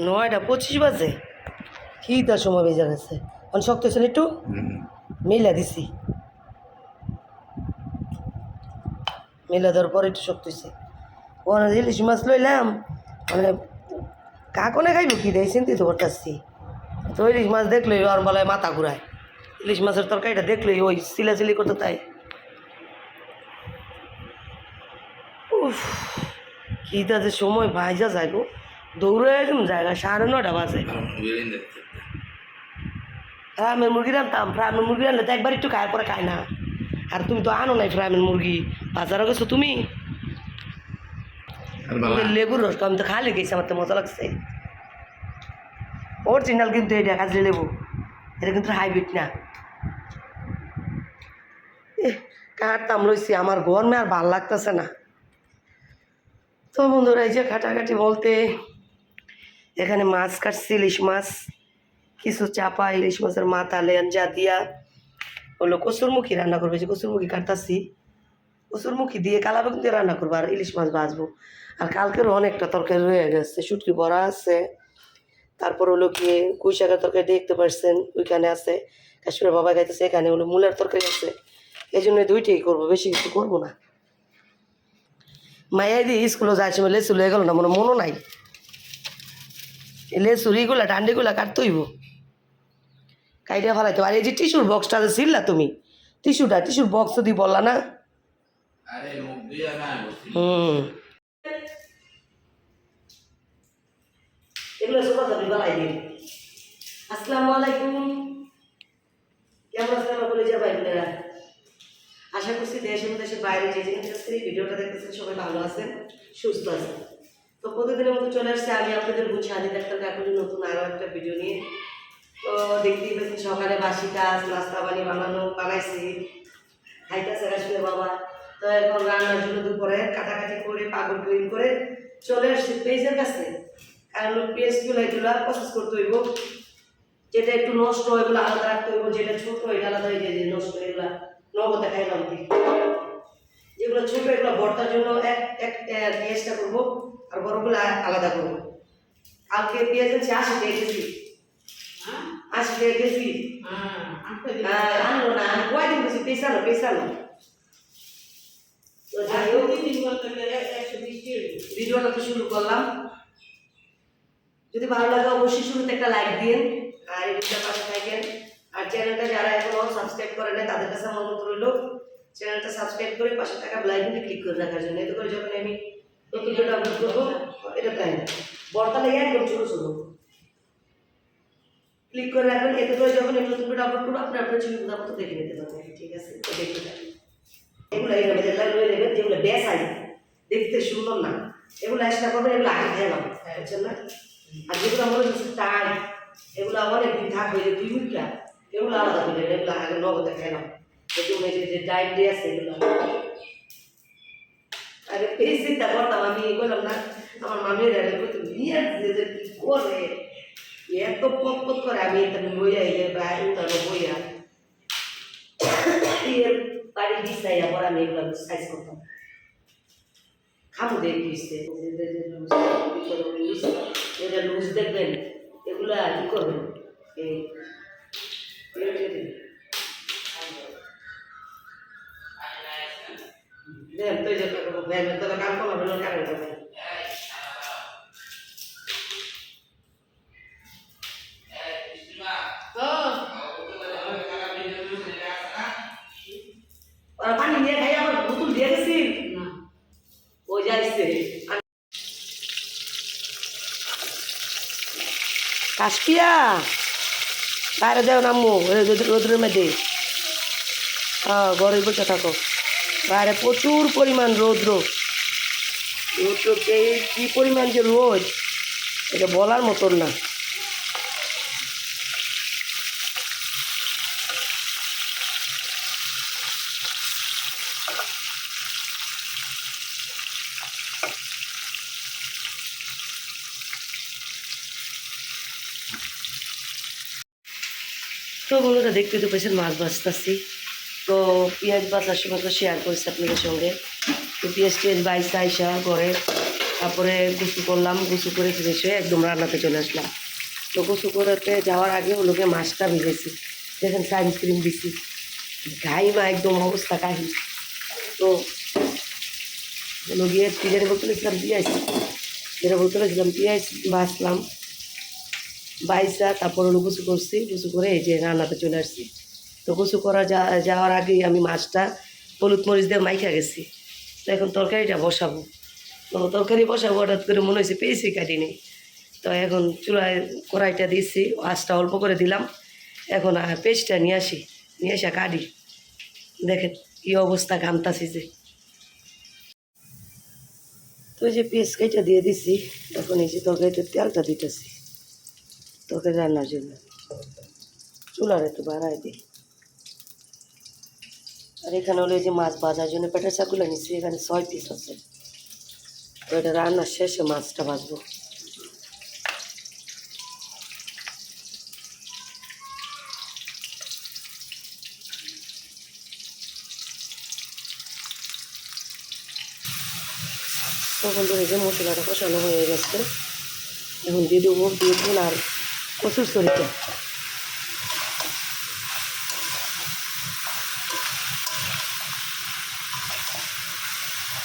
নয়টা পঁচিশ বাজে। কি তার সময় বেজে গেছে। অনেক শক্ত হয়েছিল একটু। মেলা দিছি। মেলা দেওয়ার পরে একটু শক্ত হয়েছে। ওখানে ইলিশ মাছ লইলাম মানে কাকনে খাইব কি দেয় চিন্তিত করতেছি। তো ইলিশ মাছ দেখলেই আর বলায় মাথা ঘুরায়। ইলিশ মাছের তরকারিটা দেখলেই ওই চিলাচিলি করতে তাই। উফ, কি তাদের সময় ভাইজা যায় গো। দৌড়ে একদম জায়গা সাড়ে নটা বাজে। ফ্রামের মুরগি রান্তাম ফ্রামের মুরগি রান্না তো একবার একটু খায় পরে খায় না। আর তুমি তো আনো নাই ফ্রামের মুরগি বাজারে গেছো তুমি? লেবুর রস আমি তো খালে গেছি আমার তো মজা লাগছে। অরিজিনাল কিন্তু এটা কাজে লেবু। এটা কিন্তু হাইব্রিড না। কাটতাম লইছি? আমার গরমে আর ভালো লাগতেছে না। তো বন্ধুরা এই যে কাটাকাটি বলতে এখানে মাছ কাটছি, ইলিশ মাছ, কিছু চাপা, ইলিশ মাছের মাথা, লেঞ্জা দিয়া হলো কসুরমুখী রান্না করবে যে কসুরমুখী কাটতাছি। কসুরমুখী দিয়ে কালা বেগুন দিয়ে রান্না করব আর ইলিশ মাছ ভাজবো। আর কালকেরও অনেকটা তরকারি রয়ে গেছে, শুটকি বড়া আছে। তারপর হলো কি, কুই শাকের তরকারি দেখতে পারছেন, ওইখানে আছে। কাশ্মীরের বাবা খাইতেছে, এখানে হলো মূলের তরকারি আছে। এই জন্য দুইটাই করব, বেশি কিছু করব না। মায়াই দিয়ে স্কুলে যাওয়ার লেচু লয়ে গেল না, মনে মনও নাই। এই লেচুর ইগুলা ডান্ডিগুলা কাটতে হইব। কাইটা ফেলাইতে আর এই যে টিস্যুর বক্সটা যে ছিললা তুমি টিস্যুটা টিস্যুর বক্স যদি বললা না। আরে মুখ দিয়ে না বসি হুম। এগুলো সব কথা বলাই দিন। আসসালামু আলাইকুম। কেমন আছেন? আমার কলেজের ভাই বোনেরা আশা করছি দেশ এবং দেশের বাইরে যে যেখানে ভিডিওটা দেখতেছেন সবাই ভালো আছেন সুস্থ আছেন। তো প্রতিদিনের মতো চলে আসছে। আমি আপনাদের বুঝি আদি ডাক্তার কাকুলি নতুন আরও একটা ভিডিও নিয়ে। তো দেখতেই পেয়েছেন সকালে বাসি কাজ, নাস্তা পানি বানানো, বানাইছি। খাইতেছে আসলে বাবা। তো এখন রান্নার জন্য দুপুরে কাটাকাটি করে, পাগল ক্লিন করে চলে আসছি পেঁয়াজের কাছে। কারণ পেঁয়াজগুলো এগুলো প্রসেস করতে হইব। যেটা একটু নষ্ট এগুলো আলাদা রাখতে হইব, যেটা ছোট এটা আলাদা হয়ে যায় নষ্ট এগুলো নগদে খাইলাম যেগুলো ছোট, এগুলো ভর্তার জন্য এক এক পেঁয়াজটা করব আর বড়গুলো আলাদা করব কালকে কেজি আশি টাকা কেজি আহ, আনলো না আমি কয়দিন তো যাই হোক ভিডিওটা তো শুরু করলাম। যদি ভালো লাগে অবশ্যই শুরুতে একটা লাইক দিন আর এই ভিডিওর পাশে থাকেন। আর চ্যানেলটা যারা এখনও সাবস্ক্রাইব করে নাই তাদের কাছে মতো রইল চ্যানেলটা সাবস্ক্রাইব করে পাশে থাকা বেলাইকনটি ক্লিক করে রাখার জন্য। এতে করে যখন আমি নতুন ভিডিও আপলোড করব এটা তাই। বর্তা লেগে একদম ছোটো ছোটো ক্লিক করে রাখবেন, এতে করে যখন আমি নতুন ভিডিও আপলোড করব আপনি আপনার ছবি মতো দেখে নিতে পারবেন। ঠিক আছে? তো দেখতে থাকুন। এগুলো এইভাবে যেগুলো লয়ে নেবেন যেগুলো দেখতে সুন্দর না। এগুলো চেষ্টা করবেন, এগুলো আগে খেলাম বুঝছেন না? আর যেগুলো মনে হচ্ছে টাই এগুলো অনেক দিন থাকবে যে দুই মিনিটটা এগুলো আলাদা করে এগুলো আগে নগদে খেলাম এই জন্য এই যে- ডাইট দিয়ে আছে, এগুলো। আগে পেয়ে চিন্তা করতাম আমি বললাম না। মামির আগে কত বিয়ে যে কি করে, এত পথ পথ করে আমি এটা বইয়া এই যে বাইরে বইয়া বাড়ি বিছাইয়া পর আমি এগুলো সাইজ করতাম। খামো দেখিয়েছে এটা লুজ দেখবেন, এগুলো কি করবেন? এই দেন, তো যে ভ্যানের তলা কাম হবে ওরা পানি নিয়ে খাই আবার বোতল দিয়ে গেছি ও যাইছে কাশপিয়া বাইরে যাও নামো রোদ্রের মধ্যে। হ্যাঁ ঘরে বসে থাকো। বাইরে প্রচুর পরিমাণ রৌদ্র। রৌদ্রকে কী পরিমাণ যে রোদ, এটা বলার মতন না। তো বন্ধুরা দেখতে তো পেয়েছেন মাছ ভাজতেছি তো পেঁয়াজ বাজার সময় তো শেয়ার করেছি আপনাদের সঙ্গে। তো পেঁয়াজ টেয়াজ বাইসা আইসা ঘরে। তারপরে গুছু করলাম গুছু করে ফ্রেশ হয়ে একদম রান্নাতে চলে আসলাম। তো গুছু করতে যাওয়ার আগে ওগুলোকে মাছটা ভেজেছি। দেখেন সানস্ক্রিন দিছি। ঘাইমা একদম অবস্থা কাহি তো হলো গিয়ে পিজারে বলতেছিলাম পিঁয়াজ। যেটা বলতেছিলাম পিঁয়াজ বাছলাম বাইসা, তারপর হলো গুছু করছি গুছু করে এই যে রান্নাতে চলে আসছি। তো গুছু করা যা, যাওয়ার আগেই আমি মাছটা হলুদ মরিচ দিয়ে মাইখা গেছি। তো এখন তরকারিটা বসাবো। তো তরকারি বসাবো, হঠাৎ করে মনে হয়েছে পেয়েছি কাটিনি। তো এখন চুলায় কড়াইটা দিচ্ছি আঁচটা অল্প করে দিলাম। এখন পেস্টটা নিয়ে আসি, নিয়ে আসা কাটি। দেখেন কী অবস্থা ঘামতাছি যে। তো যে পেস্ট কেটে দিয়ে দিছি, এখন এই যে তরকারিতে তেলটা দিতেছি। তরকারি রান্নার জন্য। চুলার একটু বাড়াই দিই আর এখানে হলো যে মাছ ভাজার জন্য পেটের চাকুলা নিচ্ছি, এখানে ছয় পিস আছে। তো এটা রান্নার শেষে মাছটা ভাজবো। তখন ধরে যে মশলাটা কষানো হয়ে গেছে, এখন দিয়ে দেবো বেগুন আর সরিটা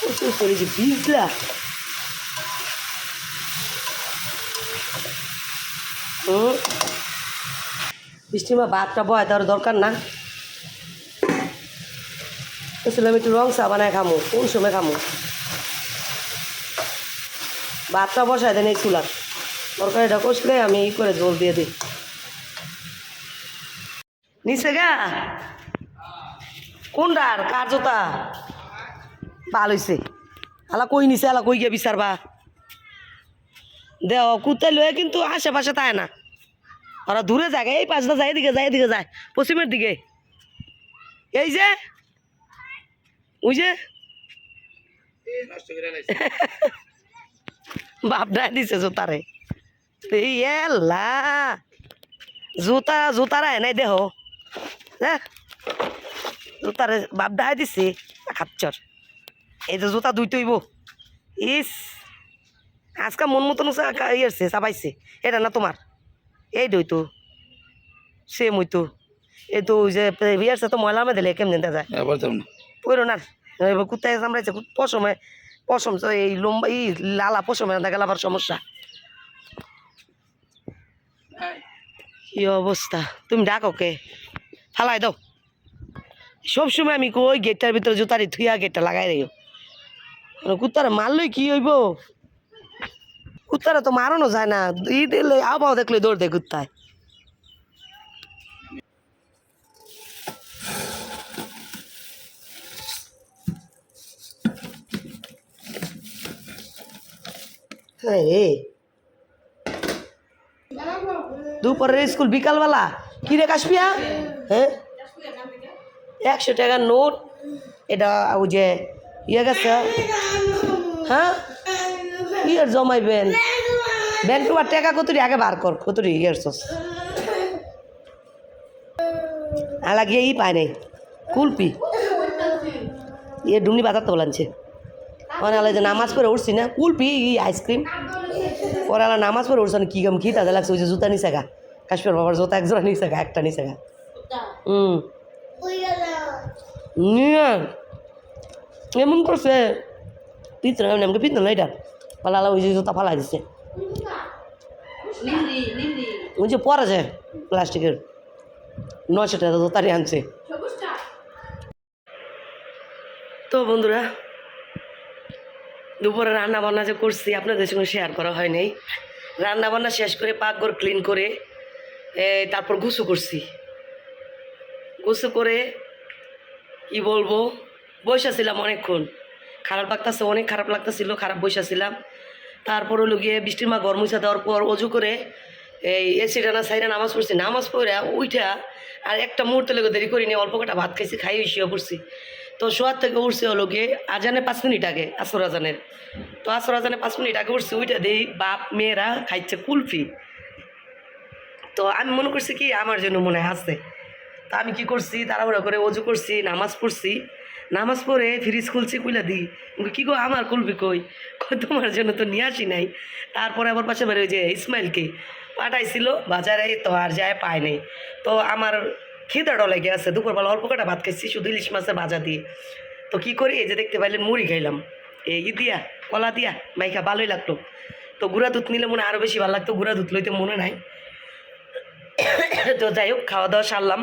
কচুর সরি যে ভিজলা হুম বৃষ্টির মা ভাতটা বয় দেওয়ার দরকার না। আমি একটু রং চা বানায় খামো, কোন সময় খামো? ভাতটা বসায় দেন এই চুলার। তরকারিটা কষলে আমি ই করে জল দিয়ে দিই। নিচে গা। কোনটার কার জোতা? ভালো হয়েছে আলা কই নিছে? আলা কই গিয়ে বিচারবা? দেও কুত্তাই লয়ে কিন্তু আশেপাশে তাই না। ওরা দূরে যায় এই পাঁচটা যায় এদিকে যায় এদিকে যায় পশ্চিমের দিকে। এই যে ওই যে। লাইছে বাপডা দিছে জোতারে। এই এল্লা জোতা জোতারা নাই দেহ। দেখ বাপ বাপডা দিছে। খাচ্চর এই যে জোতা দুই তৈব ইস আজকে মন মতন ইয়েছে চাপাইছে এটা না তোমার এই দই তো। সেম হইতো এই তো। ওই যে ইয়েছে তো ময়লা মে দিলে কেমন দেখা যায় তো না। কুত্তায় কামড়াইছে পশমে পশম এই লম্বা এই লালা পশমে দেখা আবার সমস্যা। কি অবস্থা? তুমি ডাকো কে? ফালাই দাও। সবসময় আমি কই গেটটার ভিতরে জুতারি থুইয়া গেটটা লাগাই দিও। কুত্তারা মারলই কি হইব? কুত্তারা তো মারানো যায় না। ই দিলে আবহাওয়া দেখলে দৌড় দেয় কুত্তায়। হ্যাঁ দুপুরের স্কুল, বিকালবেলা? কি রে কাশপিয়া হ্যাঁ? একশো টাকার নোট। এটা ওই যে ইয়ে গেছে। হ্যাঁ? ইয়ের জমাইবেন ব্যাংক তোমার টাকা কতরি? আগে বার কর, কতরি ইয়ের সস আলাগিয়ে ই পায় নাই। কুলপি। ইয়ে ডুমনি বাজার তো বলানছে। মানে আলাদা নামাজ করে উঠছি না, কুলপি ই আইসক্রিম। আলা নামাজ পড়ে উঠছে না কি গাম কি তাদের লাগছে ওই যে জুতা নিছে গা। কাশ্মীর বাবার জুতা এক জোড়া নিছে গা একটা নিছে গা। হুম। নিয়ে। এমন করছে। পিতরা আমাকে পিতরা না এটা পালা ওই যে জুতা ফালা দিচ্ছে ওই যে পরা যায় প্লাস্টিকের। নয়শো টাকা জুতারি আনছে। তো বন্ধুরা দুপুরে রান্না বান্না যে করছি, আপনাদের সঙ্গে শেয়ার করা হয় নাই। রান্না বান্না শেষ করে পাকঘর ক্লিন করে তারপর গুছু করছি। গুছু করে, কি বলব, বসে ছিলাম অনেকক্ষণ। খারাপ লাগতেছে, অনেক খারাপ লাগতেছিল, খারাপ বসে ছিলাম। তারপর হলো গিয়ে বৃষ্টির মা গরম মুছা দেওয়ার পর অজু করে, এই এসিটা না সাইডে নামাজ পড়ছি। নামাজ পড়ে উঠা আর একটা মুহূর্তে লেগে দেরি করিনি, অল্প কটা ভাত খাইছি খাই শুয়ে পড়ছি। তো শোয়ার থেকে উঠছে হলো গিয়ে আজানে পাঁচ মিনিট আগে আসর আজানের। তো আসর আজানে পাঁচ মিনিট আগে উঠছি ওইটা দিই বাপ মেয়েরা খাইছে কুলফি। তো আমি মনে করছি কি আমার জন্য মনে আসছে তা আমি কি করছি তাড়াহুড়া করে অজু করছি নামাজ পড়ছি। নামাজ পড়ে ফ্রিজ খুলছি কুইলা দি আমি কই, কি গো আমার খুলবি কই? কই তোমার জন্য তো নিয়ে আসি নাই। তারপরে আবার পাশে ওই যে ইসমাইলকে পাঠাইছিল বাজারে তো আর যায় পায় নাই। তো আমার খিদাটাও লেগে আছে, দুপুরবেলা অল্প কটা ভাত খাইছি, শুধু ইলিশ মাছের ভাজা দিয়ে। তো কি করি, এই যে দেখতে পাইলেন, মুড়ি খাইলাম। এই ই দিয়া, কলা দিয়া, মাইখা ভালোই লাগল। তো গুঁড়া দুধ নিলে মনে আরও বেশি ভালো লাগতো, গুঁড়া দুধ লইতে মনে নাই। তো যাই হোক, খাওয়া দাওয়া সারলাম।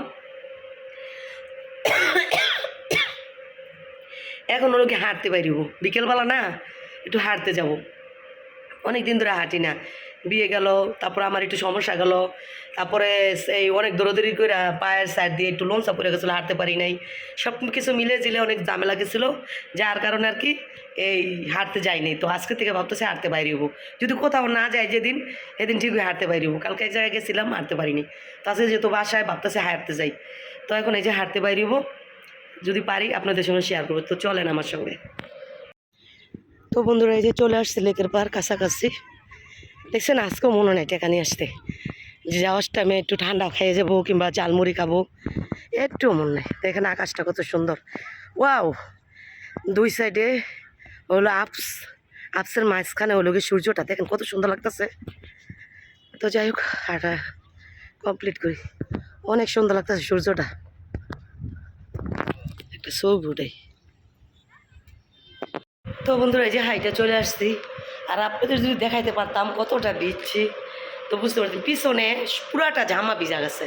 এখন ওর হাঁটতে পারিব বিকেলবেলা না, একটু হাঁটতে যাব। অনেক দিন ধরে হাঁটি না। বিয়ে গেল, তারপরে আমার একটু সমস্যা গেল, তারপরে এই অনেক দৌড়দৌড়ি করে পায়ের সাইড দিয়ে একটু লোনসা পড়ে গেছিল, হাঁটতে পারি নাই। সব কিছু মিলে জিলে অনেক ঝামেলা গেছিল, যার কারণে আর কি এই হাঁটতে যাইনি। তো আজকে থেকে ভাবতেছে হাঁটতে বাইরে হব। যদি কোথাও না যাই যেদিন এদিন ঠিকই হাঁটতে হব। কালকে এক জায়গায় গেছিলাম, হাঁটতে পারিনি। তো আজকে যেহেতু বাসায়, ভাবতেছে হাঁটতে যাই। তো এখন এই যে হাঁটতে বাইরে হব, যদি পারি আপনাদের সঙ্গে শেয়ার করব। তো চলেন আমার সঙ্গে। তো বন্ধুরা, এই যে চলে আসছে লেকের পার, কাছাকাছি। দেখছেন, আজকেও মনে নাই টেকা নিয়ে আসতে। যে যাওয়ার টাইমে একটু ঠান্ডা খেয়ে যাব কিংবা চালমুড়ি খাব। একটু মনে নাই। দেখেন আকাশটা কত সুন্দর। ওয়াও! দুই সাইডে হলো আপস আপসের মাঝখানে হলো গিয়ে সূর্যটা। দেখেন কত সুন্দর লাগতেছে। তো যাই হোক হাঁটা কমপ্লিট করি। অনেক সুন্দর লাগতেছে সূর্যটা। একটা ছবি উঠাই তো বন্ধুরা, এই যে হাইটা চলে আসছি। আর আপনাদের যদি দেখাইতে পারতাম কতটা ভিজছি তো বুঝতে পারছি পিছনে পুরাটা জামা ভিজা গেছে।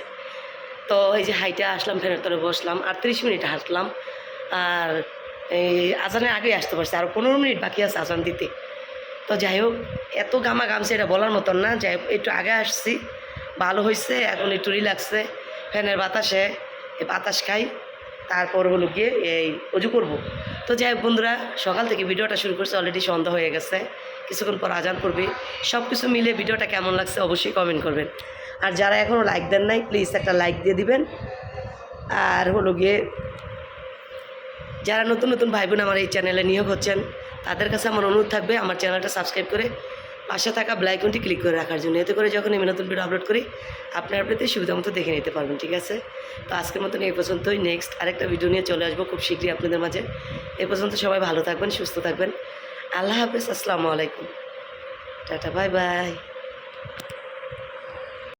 তো এই যে হাইটা আসলাম ফেরার তরে বসলাম, আর ত্রিশ মিনিট হাঁটলাম। আর এই আজানের আগে আসতে পারছি, আর পনেরো মিনিট বাকি আছে আজান দিতে। তো যাই হোক, এত গামা গামছে এটা বলার মতন না। যাই হোক, একটু আগে আসছি, ভালো হয়েছে এখন একটু রিল্যাক্সে, ফ্যানের বাতাসে বাতাস খাই। তারপর হলো গিয়ে এই অজু করব। তো যাই হোক বন্ধুরা, সকাল থেকে ভিডিওটা শুরু করছে, অলরেডি সন্ধ্যা হয়ে গেছে। কিছুক্ষণ পর আজান করবে সব কিছু মিলে ভিডিওটা কেমন লাগছে অবশ্যই কমেন্ট করবেন। আর যারা এখনও লাইক দেন নাই প্লিজ একটা লাইক দিয়ে দিবেন। আর হলো গিয়ে, যারা নতুন নতুন ভাই বোন আমার এই চ্যানেলে নিয়োগ হচ্ছেন, তাদের কাছে আমার অনুরোধ থাকবে আমার চ্যানেলটা সাবস্ক্রাইব করে পাশে থাকা ব্লাইকনটি ক্লিক করে রাখার জন্য। এতে করে যখন আমি নতুন ভিডিও আপলোড করি, আপনার আপনাদের সুবিধা মতো দেখে নিতে পারবেন, ঠিক আছে? তো আজকের মতন এই পর্যন্তই। নেক্সট আরেকটা ভিডিও নিয়ে চলে আসব খুব শীঘ্রই আপনাদের মাঝে। এ পর্যন্ত সবাই ভালো থাকবেন, সুস্থ থাকবেন। আল্লাহ হাফিজ আসসালামু আলাইকুম। Tata bye bye.